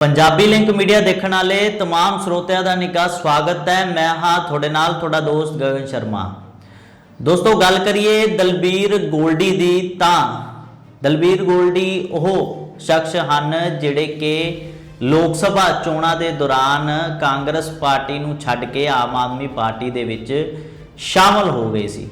Punjabi link media ਦੇਖਣ ਵਾਲੇ तमाम ਸਰੋਤਿਆਂ ਦਾ ਨਿੱਘਾ ਸਵਾਗਤ ਹੈ ਮੈਂ ਹਾਂ ਤੁਹਾਡੇ ਨਾਲ ਤੁਹਾਡਾ ਦੋਸਤ ਗਗਨ ਸ਼ਰਮਾ ਦੋਸਤੋ ਗੱਲ ਕਰੀਏ ਦਲਬੀਰ ਗੋਲਡੀ ਦੀ ਤਾਂ ਦਲਬੀਰ ਗੋਲਡੀ ਉਹ ਸ਼ਖਸ ਹਨ ਜਿਹੜੇ ਕਿ ਲੋਕ ਸਭਾ ਚੋਣਾਂ ਦੇ ਦੌਰਾਨ ਕਾਂਗਰਸ ਪਾਰਟੀ ਨੂੰ ਛੱਡ ਕੇ ਆਮ ਆਦਮੀ ਪਾਰਟੀ ਦੇ ਵਿੱਚ ਸ਼ਾਮਲ ਹੋ ਗਏ ਸੀ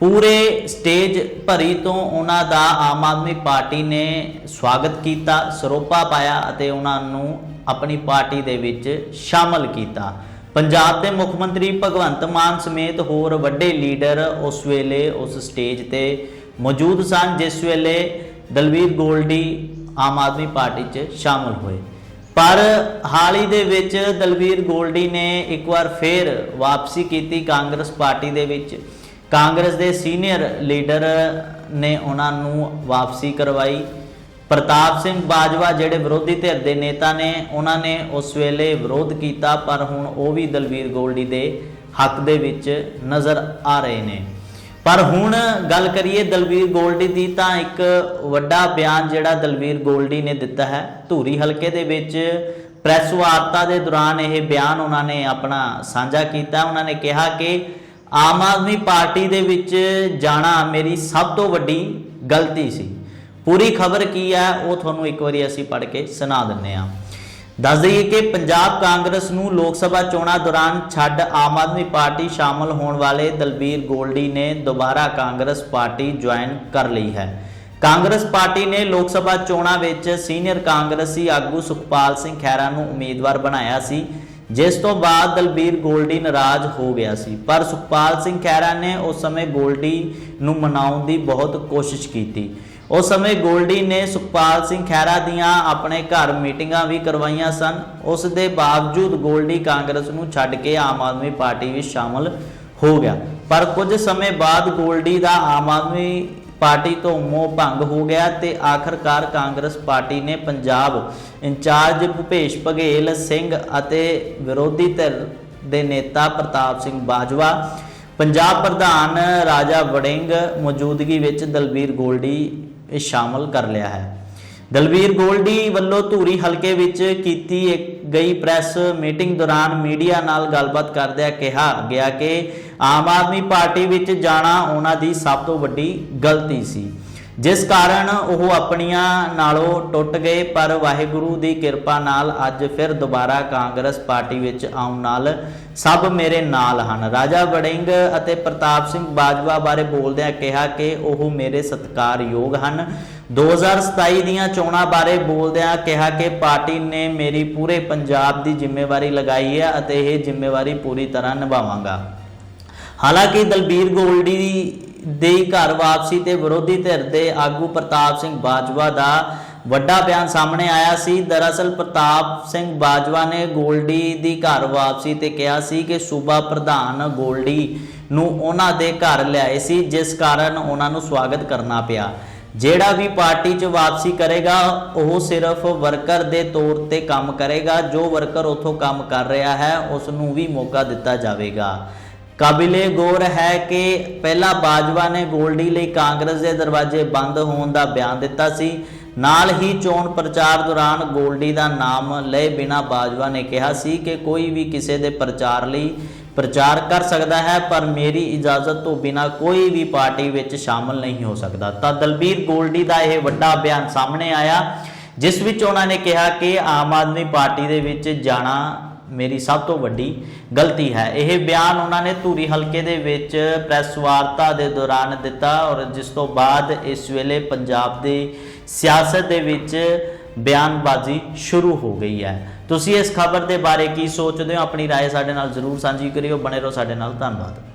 ਪੂਰੇ ਸਟੇਜ ਭਰੀ ਤੋਂ ਉਹਨਾਂ ਦਾ ਆਮ ਆਦਮੀ ਪਾਰਟੀ ਨੇ ਸਵਾਗਤ ਕੀਤਾ, ਸਰੋਪਾ ਪਾਇਆ ਅਤੇ ਉਹਨਾਂ ਨੂੰ ਆਪਣੀ ਪਾਰਟੀ ਦੇ ਵਿੱਚ ਸ਼ਾਮਲ ਕੀਤਾ। ਪੰਜਾਬ ਦੇ ਮੁੱਖ ਮੰਤਰੀ ਭਗਵੰਤ ਮਾਨ ਸਮੇਤ ਹੋਰ ਵੱਡੇ ਲੀਡਰ ਉਸ ਵੇਲੇ ਉਸ ਸਟੇਜ ਤੇ ਮੌਜੂਦ ਸਨ, ਜਿਸ ਵੇਲੇ ਦਲਵੀਰ ਗੋਲਡੀ ਆਮ ਆਦਮੀ ਪਾਰਟੀ 'ਚ ਸ਼ਾਮਲ ਹੋਏ। ਪਰ ਹਾਲ ਹੀ ਦੇ ਵਿੱਚ ਦਲਵੀਰ ਗੋਲਡੀ ਨੇ ਇੱਕ ਵਾਰ ਫੇਰ ਵਾਪਸੀ ਕੀਤੀ ਕਾਂਗਰਸ ਪਾਰਟੀ ਦੇ ਵਿੱਚ। ਕਾਂਗਰਸ ਦੇ ਸੀਨੀਅਰ ਲੀਡਰ ਨੇ ਉਹਨਾਂ ਨੂੰ ਵਾਪਸੀ ਕਰਵਾਈ। ਪ੍ਰਤਾਪ ਸਿੰਘ ਬਾਜਵਾ ਜਿਹੜੇ ਵਿਰੋਧੀ ਧਿਰ ਦੇ ਨੇਤਾ ਨੇ, ਉਹਨਾਂ ਨੇ ਉਸ ਵੇਲੇ ਵਿਰੋਧ ਕੀਤਾ, ਪਰ ਹੁਣ ਉਹ ਵੀ ਦਲਵੀਰ ਗੋਲਡੀ ਦੇ ਹੱਕ ਦੇ ਵਿੱਚ ਨਜ਼ਰ ਆ ਰਹੇ ਨੇ। ਪਰ ਹੁਣ ਗੱਲ ਕਰੀਏ ਦਲਵੀਰ ਗੋਲਡੀ ਦੀ ਤਾਂ ਇੱਕ ਵੱਡਾ ਬਿਆਨ ਜਿਹੜਾ ਦਲਵੀਰ ਗੋਲਡੀ ਨੇ ਦਿੱਤਾ ਹੈ, ਧੂਰੀ ਹਲਕੇ ਦੇ ਵਿੱਚ ਪ੍ਰੈਸ ਵਾਰਤਾ ਦੇ ਦੌਰਾਨ ਇਹ ਬਿਆਨ ਉਹਨਾਂ ਨੇ ਆਪਣਾ ਸਾਂਝਾ ਕੀਤਾ। ਉਹਨਾਂ ਨੇ ਕਿਹਾ ਕਿ ਆਮ ਆਦਮੀ ਪਾਰਟੀ ਦੇ ਵਿੱਚ ਜਾਣਾ ਮੇਰੀ ਸਭ ਤੋਂ ਵੱਡੀ ਗਲਤੀ ਸੀ। ਪੂਰੀ ਖਬਰ ਕੀ ਹੈ, ਉਹ ਤੁਹਾਨੂੰ ਇੱਕ ਵਾਰੀ ਅਸੀਂ ਪੜ੍ਹ ਕੇ ਸੁਣਾ ਦਿੰਨੇ ਆ ਦੱਸ ਦਈਏ ਕਿ ਪੰਜਾਬ ਕਾਂਗਰਸ ਨੂੰ ਲੋਕ ਸਭਾ ਚੋਣਾਂ ਦੌਰਾਨ ਛੱਡ ਆਮ ਆਦਮੀ ਪਾਰਟੀ ਸ਼ਾਮਲ ਹੋਣ ਵਾਲੇ ਦਲਬੀਰ ਗੋਲਡੀ ਨੇ ਦੁਬਾਰਾ ਕਾਂਗਰਸ ਪਾਰਟੀ ਜੁਆਇਨ ਕਰ ਲਈ ਹੈ। ਕਾਂਗਰਸ ਪਾਰਟੀ ਨੇ ਲੋਕ ਸਭਾ ਚੋਣਾਂ ਵਿੱਚ ਸੀਨੀਅਰ ਕਾਂਗਰਸੀ ਆਗੂ ਸੁਖਪਾਲ ਸਿੰਘ ਖਹਿਰਾ ਨੂੰ ਉਮੀਦਵਾਰ ਬਣਾਇਆ ਸੀ। ਜਿਸ ਤੋਂ ਬਾਅਦ ਦਲਬੀਰ ਗੋਲਡੀ ਨਾਰਾਜ਼ ਹੋ ਗਿਆ ਸੀ। ਪਰ ਸੁਖਪਾਲ ਸਿੰਘ ਖਹਿਰਾ ਨੇ ਉਸ ਸਮੇਂ ਗੋਲਡੀ ਨੂੰ ਮਨਾਉਣ ਦੀ ਬਹੁਤ ਕੋਸ਼ਿਸ਼ ਕੀਤੀ। ਉਸ ਸਮੇਂ ਗੋਲਡੀ ਨੇ ਸੁਖਪਾਲ ਸਿੰਘ ਖਹਿਰਾ ਦੀਆਂ ਆਪਣੇ ਘਰ ਮੀਟਿੰਗਾਂ ਵੀ ਕਰਵਾਈਆਂ ਸਨ। ਉਸ ਦੇ ਬਾਵਜੂਦ ਗੋਲਡੀ ਕਾਂਗਰਸ ਨੂੰ ਛੱਡ ਕੇ ਆਮ ਆਦਮੀ ਪਾਰਟੀ ਵਿੱਚ ਸ਼ਾਮਲ ਹੋ ਗਿਆ। ਪਰ ਕੁਝ ਸਮੇਂ ਬਾਅਦ ਗੋਲਡੀ ਦਾ ਆਮ ਆਦਮੀ ਪਾਰਟੀ ਤੋਂ ਮੋਹ ਭੰਗ ਹੋ ਗਿਆ ਤੇ ਆਖਰਕਾਰ ਕਾਂਗਰਸ ਪਾਰਟੀ ਨੇ ਪੰਜਾਬ ਇੰਚਾਰਜ ਭੁਪੇਸ਼ ਬਘੇਲ, ਸਿੰਘ ਅਤੇ ਵਿਰੋਧੀ ਧਿਰ ਦੇ ਨੇਤਾ ਪ੍ਰਤਾਪ ਸਿੰਘ ਬਾਜਵਾ, ਪੰਜਾਬ ਪ੍ਰਧਾਨ ਰਾਜਾ ਵੜਿੰਗ ਮੌਜੂਦਗੀ ਵਿੱਚ ਦਲਬੀਰ ਗੋਲਡੀ ਸ਼ਾਮਲ ਕਰ ਲਿਆ ਹੈ। ਦਲਬੀਰ ਗੋਲਡੀ ਵੱਲੋਂ ਧੂਰੀ ਹਲਕੇ ਵਿੱਚ ਕੀਤੀ ਇੱਕ ਗਈ ਪ੍ਰੈਸ ਮੀਟਿੰਗ ਦੌਰਾਨ ਮੀਡੀਆ ਨਾਲ ਗੱਲਬਾਤ ਕਰਦਿਆਂ ਕਿਹਾ ਗਿਆ ਕਿ ਆਮ ਆਦਮੀ ਪਾਰਟੀ ਵਿੱਚ ਜਾਣਾ ਉਹਨਾਂ ਦੀ ਸਭ ਤੋਂ ਵੱਡੀ ਗਲਤੀ ਸੀ। ਜਿਸ ਕਾਰਨ ਉਹ ਆਪਣੀਆਂ ਨਾਲੋਂ ਟੁੱਟ ਗਏ, ਪਰ ਵਾਹਿਗੁਰੂ ਦੀ ਕਿਰਪਾ ਨਾਲ ਅੱਜ ਫਿਰ ਦੁਬਾਰਾ ਕਾਂਗਰਸ ਪਾਰਟੀ ਵਿੱਚ ਆਉਣ ਨਾਲ ਸਭ ਮੇਰੇ ਨਾਲ ਹਨ। ਰਾਜਾ ਵੜਿੰਗ ਅਤੇ ਪ੍ਰਤਾਪ ਸਿੰਘ ਬਾਜਵਾ ਬਾਰੇ ਬੋਲਦਿਆਂ ਕਿਹਾ ਕਿ ਉਹ ਮੇਰੇ ਸਤਿਕਾਰਯੋਗ ਹਨ। 2027 ਦੀਆਂ ਚੋਣਾਂ ਬਾਰੇ ਬੋਲਦਿਆਂ ਕਿਹਾ ਕਿ ਪਾਰਟੀ ਨੇ ਮੇਰੀ ਪੂਰੇ ਪੰਜਾਬ ਦੀ ਜ਼ਿੰਮੇਵਾਰੀ ਲਗਾਈ ਹੈ ਅਤੇ ਇਹ ਜ਼ਿੰਮੇਵਾਰੀ ਪੂਰੀ ਤਰ੍ਹਾਂ ਨਿਭਾਵਾਂਗਾ। ਹਾਲਾਂਕਿ ਦਲਬੀਰ ਗੋਲਡੀ ਦੇ ਘਰ ਵਾਪਸੀ ਤੇ ਵਿਰੋਧੀ ਧਿਰ ਦੇ ਆਗੂ ਪ੍ਰਤਾਪ ਸਿੰਘ ਬਾਜਵਾ ਦਾ ਵੱਡਾ ਬਿਆਨ ਸਾਹਮਣੇ ਆਇਆ ਸੀ। ਦਰਅਸਲ ਪ੍ਰਤਾਪ ਸਿੰਘ ਬਾਜਵਾ ਨੇ ਗੋਲਡੀ ਦੀ ਘਰ ਵਾਪਸੀ ਤੇ ਕਿਹਾ ਸੀ ਕਿ ਸੂਬਾ ਪ੍ਰਧਾਨ ਗੋਲਡੀ ਨੂੰ ਉਹਨਾਂ ਦੇ ਘਰ ਲਿਆਏ ਸੀ, ਜਿਸ ਕਾਰਨ ਉਹਨਾਂ ਨੂੰ ਸਵਾਗਤ ਕਰਨਾ ਪਿਆ। ਜਿਹੜਾ ਵੀ ਪਾਰਟੀ 'ਚ ਵਾਪਸੀ ਕਰੇਗਾ, ਉਹ ਸਿਰਫ ਵਰਕਰ ਦੇ ਤੌਰ ਤੇ ਕੰਮ ਕਰੇਗਾ। ਜੋ ਵਰਕਰ ਉੱਥੋਂ ਕੰਮ ਕਰ ਰਿਹਾ ਹੈ ਉਸ ਨੂੰ ਵੀ ਮੌਕਾ ਦਿੱਤਾ ਜਾਵੇਗਾ। ਕਾਬਿਲੇ ਗੌਰ ਹੈ ਕਿ ਪਹਿਲਾ ਬਾਜਵਾ ਨੇ ਗੋਲਡੀ ਲਈ ਕਾਂਗਰਸ ਦੇ ਦਰਵਾਜ਼ੇ ਬੰਦ ਹੋਣ ਦਾ ਬਿਆਨ ਦਿੱਤਾ ਸੀ। ਨਾਲ ਹੀ ਚੋਣ ਪ੍ਰਚਾਰ ਦੌਰਾਨ ਗੋਲਡੀ ਦਾ ਨਾਮ ਲਏ ਬਿਨਾ ਬਾਜਵਾ ਨੇ ਕਿਹਾ ਸੀ ਕਿ ਕੋਈ ਵੀ ਕਿਸੇ ਦੇ ਪ੍ਰਚਾਰ ਲਈ ਪ੍ਰਚਾਰ ਕਰ ਸਕਦਾ ਹੈ, ਪਰ ਮੇਰੀ ਇਜਾਜ਼ਤ ਤੋਂ ਬਿਨਾ ਕੋਈ ਵੀ ਪਾਰਟੀ ਵਿੱਚ ਸ਼ਾਮਲ ਨਹੀਂ ਹੋ ਸਕਦਾ। ਤਾਂ ਦਲਬੀਰ ਗੋਲਡੀ ਦਾ ਇਹ ਵੱਡਾ ਬਿਆਨ ਸਾਹਮਣੇ ਆਇਆ, ਜਿਸ ਵਿੱਚ ਉਹਨਾਂ ਨੇ ਕਿਹਾ ਕਿ ਆਮ ਆਦਮੀ ਪਾਰਟੀ ਦੇ ਵਿੱਚ ਜਾਣਾ ਮੇਰੀ ਸਭ ਤੋਂ ਵੱਡੀ ਗਲਤੀ ਹੈ ਇਹ ਬਿਆਨ ਉਹਨਾਂ ਨੇ ਧੂਰੀ ਹਲਕੇ ਦੇ ਵਿੱਚ ਪ੍ਰੈਸ ਵਾਰਤਾ ਦੇ ਦੌਰਾਨ ਦਿੱਤਾ ਔਰ ਜਿਸ ਤੋਂ ਬਾਅਦ ਇਸ ਵੇਲੇ ਪੰਜਾਬ ਦੀ ਸਿਆਸਤ ਦੇ ਵਿੱਚ ਬਿਆਨਬਾਜ਼ੀ ਸ਼ੁਰੂ ਹੋ ਗਈ ਹੈ ਤੁਸੀਂ ਇਸ ਖਬਰ ਦੇ ਬਾਰੇ ਕੀ ਸੋਚਦੇ ਹੋ ਆਪਣੀ رائے ਸਾਡੇ ਨਾਲ ਜ਼ਰੂਰ ਸਾਂਝੀ ਕਰਿਓ ਬਣੇ ਰਹੋ ਸਾਡੇ ਨਾਲ ਧੰਨਵਾਦ